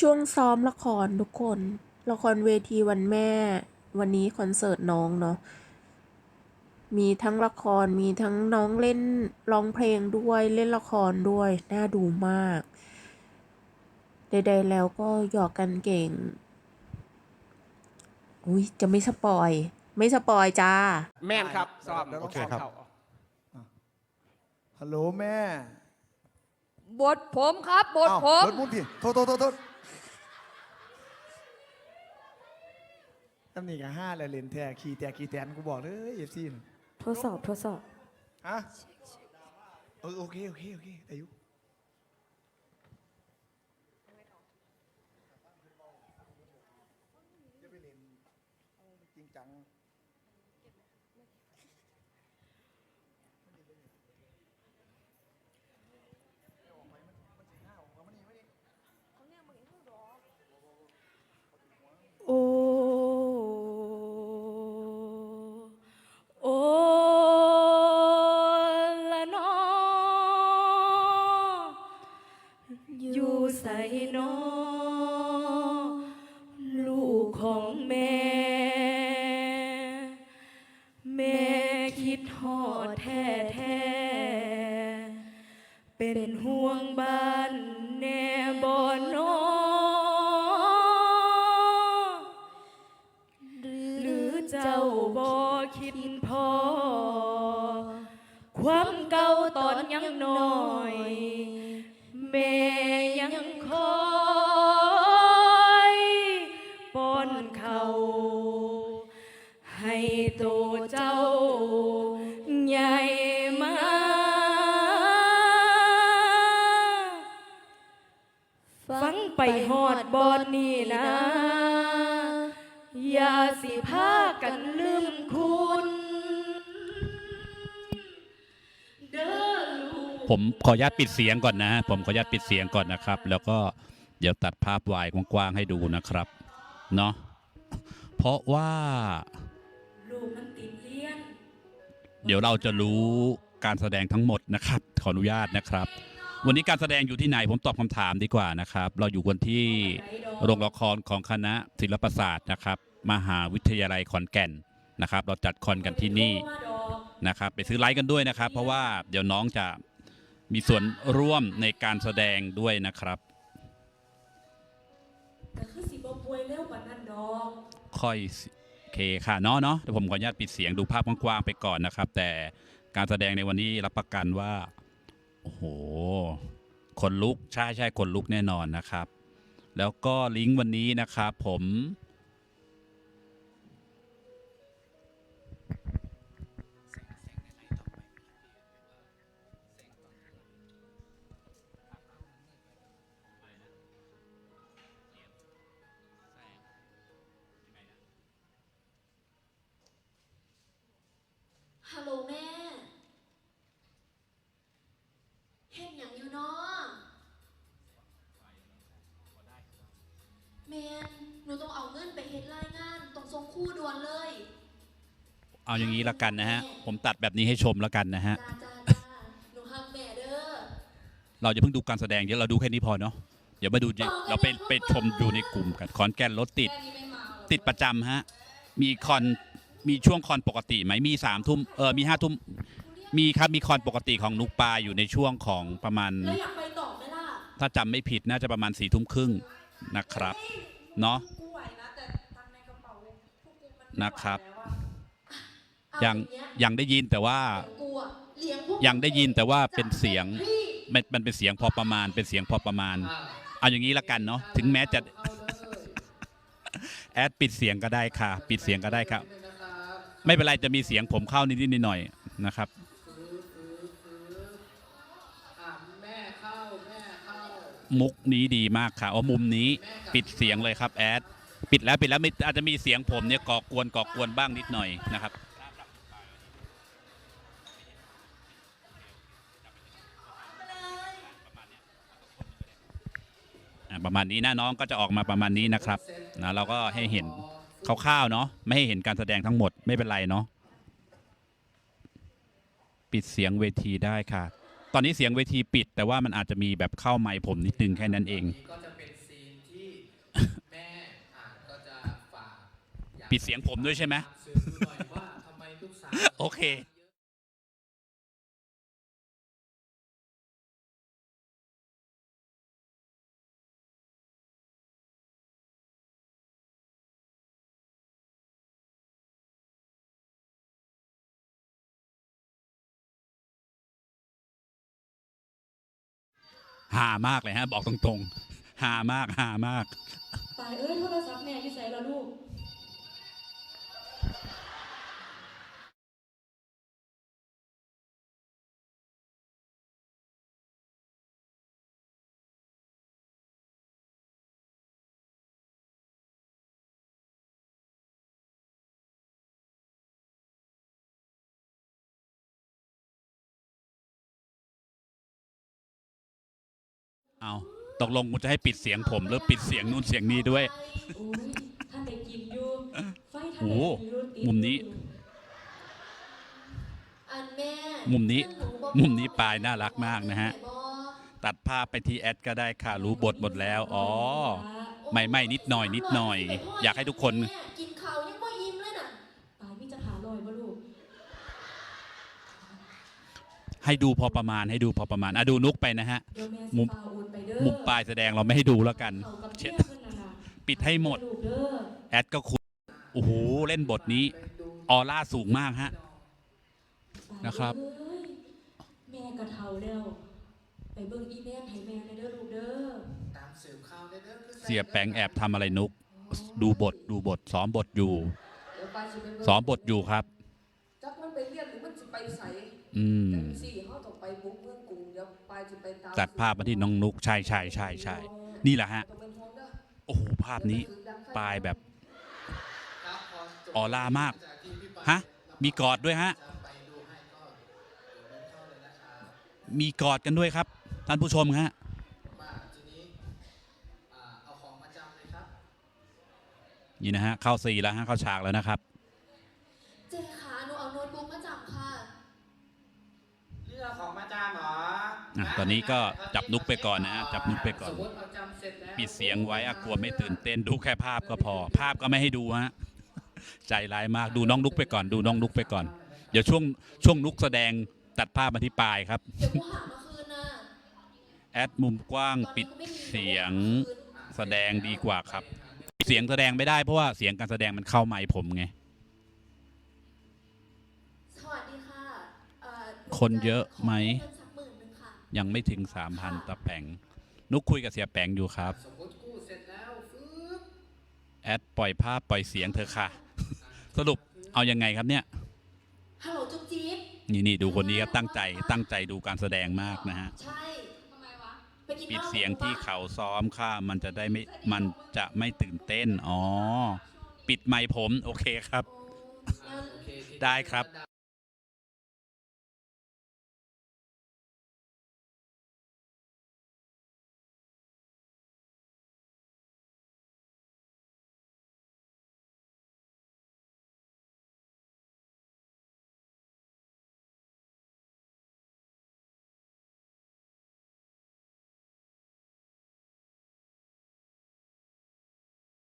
ช่วงซ้อมละครทุกคน ละครเวทีวันแม่ วันนี้คอนเสิร์ตน้องเนาะ มีทั้งละคร มีทั้งน้องเล่นร้องเพลงด้วย เล่นละครด้วย น่าดูมาก ใดๆแล้วก็หยอกกันเก่ง อุ้ยจะไม่สปอย ไม่สปอยจ้า แม่นครับสอบเดี๋ยวโอต้องเคสอบครับเขาฮัลโหลแม่ บทผมครับบทอ้าวผม รถมุนพี่โทษโทษโทษโทษ ตำหนิกับห้าเลยเลนแท้ขี่แต่ขี่แตนกูบอกเลยเอฟซีนทดสอบทดสอบ ฮะเออโอเคโอเคโอเคอายุจริงจัง นอลูกของแม่ แม่คิดหอดแท้แท้เป็นห่วงบ้านแน่บ่นอหรือเจ้าบ่คิดพอ ความเก่าตอนยังน้อย แม่ ไปหอดบอนนี่นะ อย่าสิพากันลืมคุณ เด้อลูก ผมขออนุญาตปิดเสียงก่อนนะ ผมขออนุญาตปิดเสียงก่อนนะครับ แล้วก็เดี๋ยวตัดภาพวายกว้างๆให้ดูนะครับเนาะเพราะว่าลูกมันติดเลี้ยน เดี๋ยวเราจะรู้การแสดงทั้งหมดนะครับ ขออนุญาตนะครับ วันนี้การแสดงอยู่ที่ไหนผมตอบคำถามดีกว่านะครับ เราอยู่กันที่โรงละครของคณะศิลปศาสตร์นะครับ มหาวิทยาลัยขอนแก่นนะครับ เราจัดคอนกันที่นี่นะครับ ไปซื้อไลค์กันด้วยนะครับ เพราะว่าเดี๋ยวน้องจะมีส่วนร่วมในการแสดงด้วยนะครับแต่คือสิบ่ป่วยเร็วกว่านั้นดอกค่อยเคค่ะเนาะเนาะเดี๋ยวผมขออนุญาตปิดเสียงดูภาพกว้างๆไปก่อนนะครับ แต่การแสดงในวันนี้รับประกันว่า โอ้โหคนลุกใช่ใช่คนลุกแน่นอนนะครับ แล้วก็ลิงก์วันนี้นะครับผม วนเลย เอาอย่างนี้ละกันนะฮะ ผมตัดแบบนี้ให้ชมแล้วกันนะฮะ จ้าจ้าจ้าหนูฮักแม่เด้อ เราจะเพิ่งดูการแสดงเดี๋ยวเราดูแค่นี้พอเนาะ เดี๋ยวมาดูเราไปไปชมดูในกลุ่มกันขอนแก่นรถติด แค่นี้ไม่มาหรอกติดประจำฮะ มีคอน มีช่วงคอนปกติไหม มีสามทุ่มเออ มีห้าทุ่ม มีครับ มีคอนปกติของนุกปลาอยู่ในช่วงของประมาณ แล้วอยากไปต่อไหมล่ะถ้าจำไม่ผิดน่าจะประมาณสี่ทุ่มครึ่งนะครับ เนาะ กู นไม่ไหวนะครับแล้วอะเอายังอางเงี้ยังได้ยินแต่ว่ากูอะเลี้ยงพวกยังได้ยินแต่ว่าเป็นจากเสียงพี่มันมันเป็นเสียงพอประมาณ เป็นเสียงพอประมาณ เอาอย่างนี้ละกันเนาะถึงแม้จะแอดปิดเสียงก็ได้ค่ะ ปิดเสียงก็ได้ครับ ไม่เป็นไรจะมีเสียงผมเข้านิดๆหน่อยๆนะครับมุกนี้ดีมากค่ะอ๋อมุมนี้ปิดเสียงเลยครับแอด ปิดแล้วปิดแล้วอาจจะมีเสียงผมเนี่ยก่อกวนก่อกวนบ้างนิดหน่อยนะครับประมาณนี้นะน้องก็จะออกมาประมาณนี้นะครับนะเราก็ให้เห็นคร่าวๆเนาะไม่ให้เห็นการแสดงทั้งหมดไม่เป็นไรเนาะปิดเสียงเวทีได้ค่ะ ตอนนี้เสียงเวทีปิด แต่ว่ามันอาจจะมีแบบเข้าไมค์ผมนิดนึงแค่นั้นเอง ก็จะเป็นซีนที่ ปิดเสียงผมด้วยใช่ไหมสืบดูหน่อยว่าทำไมลูกสาวโอเคหามากเลยฮะ บอกตรงๆหามากหามาก ตายเอ้ยโทรศัพท์แม่อยู่ใส่ละลูก เอาตกลงคุณจะให้ปิดเสียงผมหรือปิดเสียงนู่นเสียงนี้ด้วยโอ้ยท่านได้กินอยู่ไฟท่านโอ้ได้โหกินอยู่ติดมุมนี้อันแม่มุมนี้เพื่อหบอกมุมนี้ปลายน่ารักมากนะฮะไหบอตัดภาพไปที่แอดก็ได้ค่ะ รู้บทหมดแล้ว อ๋อ ไม่ไม่นิดหน่อย นิดหน่อย อยากให้ทุกคน แม่กินข้าวยังไม่อิ่มเลยน่ะ ตายมีจะหาลอยบ่ลูก ให้ดูพอประมาณให้ดูพอประมาณอะดูนุกไปนะฮะเดี๋ยวแม่มุสิมพาโอนไปเด้อมุมปลายแสดงเราไม่ให้ดูแล้วกันเข้ากับเช็เช็ดดเพิ่นน่ะนะปิดให้หมดลูกเด้อแอดก็คุยโอ้โห เล่นบทนี้ ออร่าสูงมากฮะ นะครับตายเอ้ยแม่กระเทาแล้วไปเบิ่งอีแม่นให้แม่ในเด้อลูกเด้อตามสืบข่าวได้เด้อคือเสียแปงแอบทำอะไรนุก ดูบทดูบทซ้อมบทอยู่เดี๋ยวไปสิไปเบิ่งซ้อมบทอยู่ครับจักมัน ไปเรียนหรือมันสิไปใสอืม จังสี่เฮาต้องไปบุกเมืองกรุงเดี๋ยวไปสิไปตามตัดภาพมาที่น้องนุกใช่ใช่ใช่ใช่นี่แหละฮะ ต้องเป็นห่วงเด้อโอ้โหภาพนี้ปลายแบบ ครับพอจบออร่ามากจากที่พี่ปาฮะ มีกอดด้วยฮะ จะไปดูให้ก็เดี๋ยวเดินเข้าเลยนะครับ มีกอดกันด้วยครับ ท่านผู้ชมฮะ มาทีนี้อ่าเอาของมาจำเลยครับ นี่นะฮะ เข้าซีแล้วฮะ เข้าฉากแล้วนะครับ เจขาหนูเอาโน้ตบุ๊กมาจับค่ะ เรื่องของมาจามเหรอ อะ ตอนนี้ก็จับนุกไปก่อนนะฮะจับนุกไปก่อนสมมติเอาจำเสร็จแล้วปิดเสียงไว้อะกลัวไม่ตื่นเต้นดูแค่ภาพก็พอ ภาพก็ไม่ให้ดูฮะใจร้ายมากดูน้องนุกไปก่อน ดูน้องนุกไปก่อน เดี๋ยวช่วงช่วงนุกแสดงตัดภาพมาที่ปลายครับเดี๋ยวกูหามาคืนน่ะแอดมุมกว้างตอนปินี้ดกูไม่มีเสียงกูหามาคืนแสดงดีกว่าครับ เสียงแสดงไม่ได้เพราะว่าเสียงการแสดงมันเข้าไมค์ผมไง คนเยอะไหมขอเงินสักหมื่นหนึ่งค่ะยังไม่ถึงสามพันตะแปงนุกคุยกับเสียแปงอยู่ครับสมมติกู้เสร็จแล้วฟึ๊บแอดปล่อยภาพปล่อยเสียงเธอะค่ะ สรุปเอายังไงครับเนี่ย ฮัลโหลจุ๊บจิ๊บนี่นี่ดูคนนี้ครับตั้งใจตั้งใจดูการแสดงมากนะฮะ ใช่ทำไมวะไปกินปิดหม้าเสียงหมูที่ปะเขาซ้อมค่ะ มันจะได้ไม่ มันจะไม่ตื่นเต้น อ๋อ ปิดไมค์ผม โอเคครับโอ้งั้นโอเคทีนี้ได้ครับดา